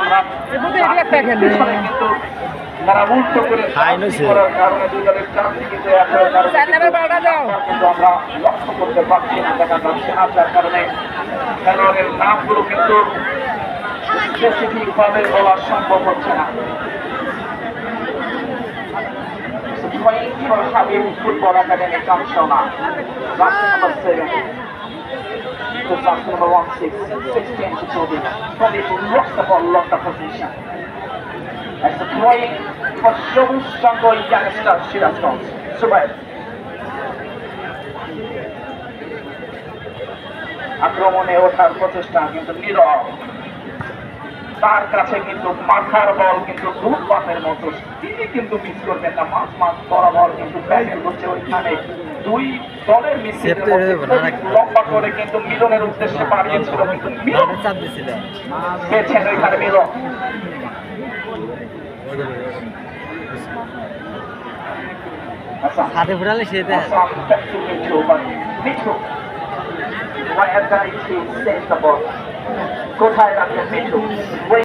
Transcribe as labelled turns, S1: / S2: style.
S1: আমরা। কিন্তু তারা উল্টো করে করার কারণে দুই দলের চারটি কিন্তু
S2: নাম্বার।
S1: কিন্তু আমরা লক্ষ্য করতে পারছি না দেখা যাচ্ছে না যার কারণে খেলোয়াড়ের নামগুলো কিন্তু স্পেসিফিক বলা সম্ভব হচ্ছে না। Playing for Habib Football Academy Kamshona. Basket number one six. Sixteen to Toby. Toby lost the ball, lost the position. As the playing for Shobu's Sango youngster Shirazgons. Subai. আক্রমণে ওঠার প্রচেষ্টা কিন্তু নীরব তার কাছে কিন্তু মাথার বল কিন্তু ধূপপাতের মতো তিনি কিন্তু মিস করবেন না মাছ মাছ বরাবর কিন্তু ব্যাটিং করছে ওইখানে দুই দলের লম্বা করে কিন্তু মিলনের উদ্দেশ্যে বাড়িয়েছিল কিন্তু মিলন পেয়েছেন ওইখানে মিলন। আচ্ছা
S3: হাতে ফুটালে সে
S1: কোথায় রাখেন মিঠু